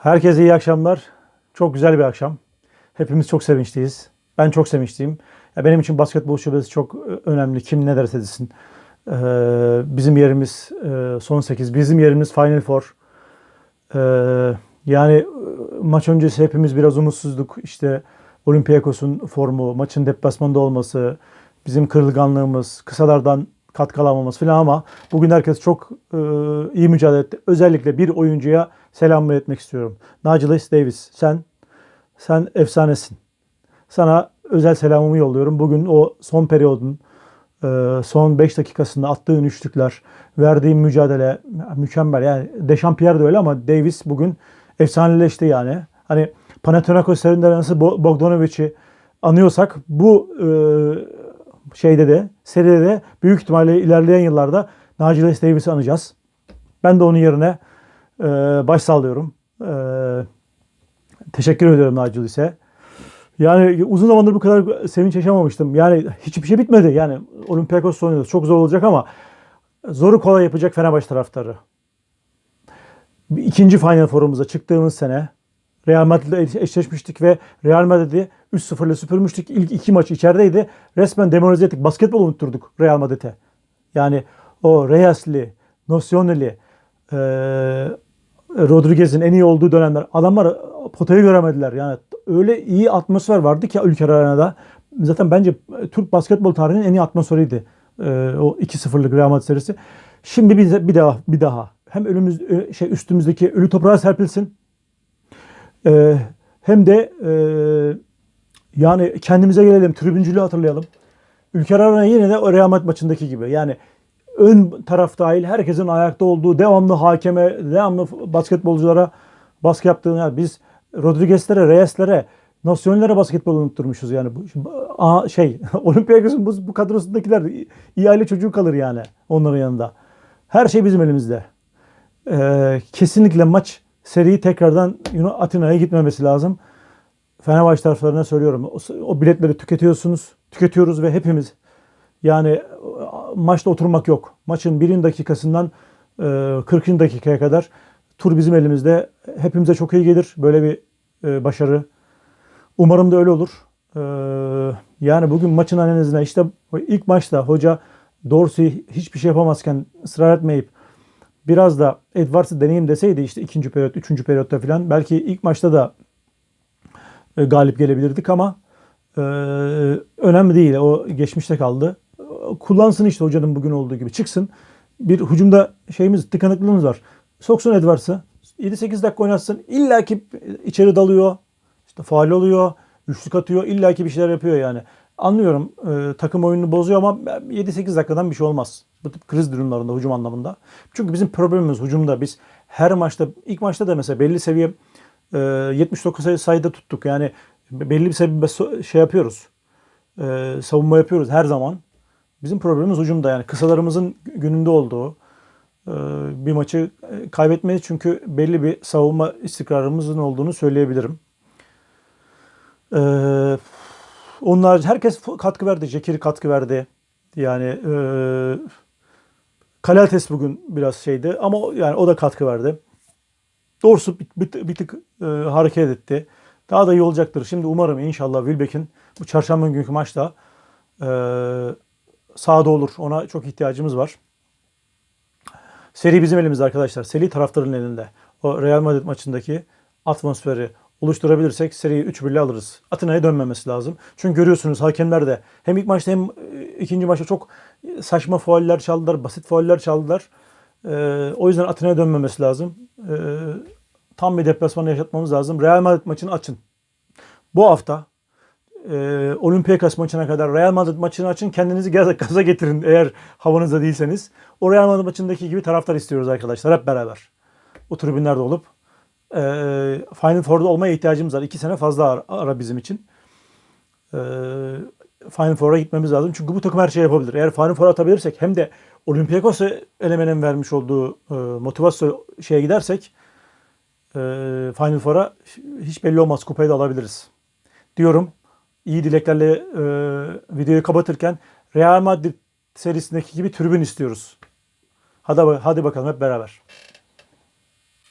Herkese iyi akşamlar. Çok güzel bir akşam. Hepimiz çok sevinçliyiz. Ben çok sevinçliyim. Ya benim için basketbol şubesi çok e, önemli. Kim ne derse desin. Ee, bizim yerimiz e, son 8. Bizim yerimiz Final Four. Ee, yani e, maç öncesi hepimiz biraz umutsuzduk. İşte Olympiakos'un formu, maçın deplasmanda olması, bizim kırılganlığımız, kısalardan katkı alamamız falan ama bugün herkes çok e, iyi mücadele etti. Özellikle bir oyuncuya selam etmek istiyorum. Nigel Davis sen sen efsanesin. Sana özel selamımı yolluyorum. Bugün o son periyodun e, son 5 dakikasında attığın üçlükler, verdiğin mücadele mükemmel. Yani Dechampierre de öyle ama Davis bugün efsaneleşti yani. Hani Panathinaikos serinde nasıl Bo- Bogdanovic'i anıyorsak bu e, şeyde de seride de büyük ihtimalle ilerleyen yıllarda Nigel Davis'i anacağız. Ben de onun yerine e, baş sallıyorum. E, teşekkür ediyorum Nigel ise. Yani uzun zamandır bu kadar sevinç yaşamamıştım. Yani hiçbir şey bitmedi. Yani Olympiakos oynuyoruz. Çok zor olacak ama zoru kolay yapacak Fenerbahçe taraftarı. İkinci Final Four'umuza çıktığımız sene Real Madrid'le eşleşmiştik ve Real Madrid'i 3-0'la süpürmüştük. İlk iki maç içerideydi. Resmen demoralize ettik. Basketbol unutturduk Real Madrid'e. Yani o Reyes'li, Nocionel'i, e, Rodriguez'in en iyi olduğu dönemler. Adamlar potayı göremediler. Yani öyle iyi atmosfer vardı ki Ülker Arena'da. Zaten bence Türk basketbol tarihinin en iyi atmosferiydi. E, o 2-0'lık Real Madrid serisi. Şimdi bir, bir daha bir daha hem önümüz şey üstümüzdeki ölü toprağa serpilsin. E, hem de e, yani kendimize gelelim, tribüncülüğü hatırlayalım. Ülker Arena yine de Real maçındaki gibi. Yani ön taraf dahil herkesin ayakta olduğu, devamlı hakeme, devamlı basketbolculara baskı yaptığını yani biz Rodriguez'lere, Reyes'lere, Nasyonellere basketbol unutturmuşuz yani. Bu, şimdi, aa, şey, Olympiakos'un bu, bu kadrosundakiler iyi aile çocuğu kalır yani onların yanında. Her şey bizim elimizde. Ee, kesinlikle maç seriyi tekrardan Yunan Atina'ya gitmemesi lazım. Fenerbahçe taraflarına söylüyorum. O, o biletleri tüketiyorsunuz, tüketiyoruz ve hepimiz yani maçta oturmak yok. Maçın birin dakikasından e, 40. dakikaya kadar tur bizim elimizde. Hepimize çok iyi gelir böyle bir e, başarı. Umarım da öyle olur. E, yani bugün maçın analizine işte ilk maçta hoca Dorsey hiçbir şey yapamazken ısrar etmeyip biraz da Edwards'ı deneyim deseydi işte ikinci periyot, üçüncü periyotta falan belki ilk maçta da e, galip gelebilirdik ama e, önemli değil. O geçmişte kaldı. Kullansın işte hocanın bugün olduğu gibi. Çıksın. Bir hücumda şeyimiz, tıkanıklığımız var. Soksun Edwards'ı. 7-8 dakika oynatsın. İlla ki içeri dalıyor. İşte faal oluyor. Üçlük atıyor. İlla ki bir şeyler yapıyor yani. Anlıyorum e, takım oyununu bozuyor ama 7-8 dakikadan bir şey olmaz. Bu tip kriz durumlarında hücum anlamında. Çünkü bizim problemimiz hücumda. Biz her maçta, ilk maçta da mesela belli seviye e, 79 sayı sayıda tuttuk. Yani belli bir sebebi şey yapıyoruz. E, savunma yapıyoruz her zaman. Bizim problemimiz hücumda yani kısalarımızın gününde olduğu e, bir maçı kaybetmeyiz çünkü belli bir savunma istikrarımızın olduğunu söyleyebilirim. E, onlar herkes katkı verdi. Jekiri katkı verdi. Yani e, Kalates bugün biraz şeydi ama yani o da katkı verdi. Doğrusu bir, bir, bir tık e, hareket etti. Daha da iyi olacaktır. Şimdi umarım inşallah Wilbeck'in bu çarşamba günkü maçta e, sahada olur. Ona çok ihtiyacımız var. Seri bizim elimizde arkadaşlar. Seri taraftarın elinde. O Real Madrid maçındaki atmosferi oluşturabilirsek seriyi 3-1'le alırız. Atina'ya dönmemesi lazım. Çünkü görüyorsunuz hakemler de hem ilk maçta hem ikinci maçta çok saçma fauller çaldılar, basit fauller çaldılar. Ee, o yüzden Atina'ya dönmemesi lazım. Ee, tam bir deplasmanı yaşatmamız lazım. Real Madrid maçını açın. Bu hafta e, Olympiakos maçına kadar Real Madrid maçını açın. Kendinizi gaza, gaza getirin eğer havanızda değilseniz. O Real Madrid maçındaki gibi taraftar istiyoruz arkadaşlar hep beraber. O tribünlerde olup e, Final Four'da olmaya ihtiyacımız var. İki sene fazla ara, ara bizim için. E, Final Four'a gitmemiz lazım. Çünkü bu takım her şeyi yapabilir. Eğer Final Four'a atabilirsek hem de Olympiakos'a elemenin vermiş olduğu e, motivasyon şeye gidersek e, Final Four'a hiç belli olmaz. Kupayı da alabiliriz. Diyorum. İyi dileklerle e, videoyu kapatırken Real Madrid serisindeki gibi tribün istiyoruz. Hadi, hadi bakalım hep beraber.